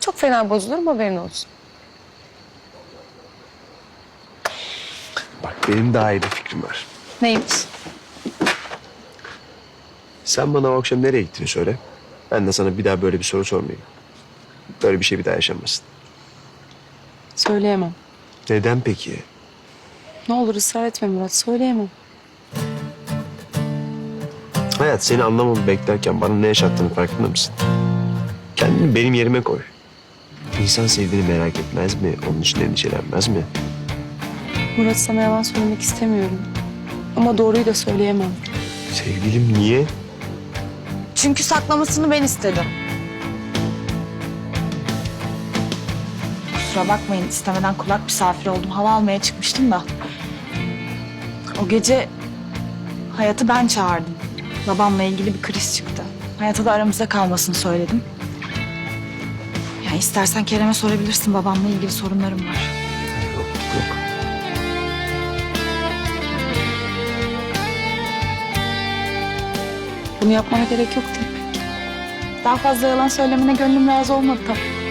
Çok fena bozulurum haberin olsun. Bak benim daha iyi bir fikrim var. Neymiş? Sen bana o akşam nereye gittiğini söyle. Ben de sana bir daha böyle bir soru sormayayım. Böyle bir şey bir daha yaşanmasın. Söyleyemem. Neden peki? Ne olur ısrar etme Murat söyleyemem. Hayat seni anlamamı beklerken bana ne yaşattığını farkında mısın? Kendini benim yerime koy. İnsan sevdiğini merak etmez mi? Onun için endişelenmez mi? Murat sana yalan söylemek istemiyorum. Ama doğruyu da söyleyemem. Sevgilim niye? Çünkü saklamasını ben istedim. Kusura bakmayın istemeden kulak misafiri oldum. Hava almaya çıkmıştım da. O gece Hayat'ı ben çağırdım. Babamla ilgili bir kriz çıktı. Hayat'a da aramızda kalmasını söyledim. Ya istersen Kerem'e sorabilirsin. Babamla ilgili sorunlarım var. Yok, yok. Bunu yapmana gerek yok değil mi? Daha fazla yalan söylemene gönlüm razı olmadı tabii.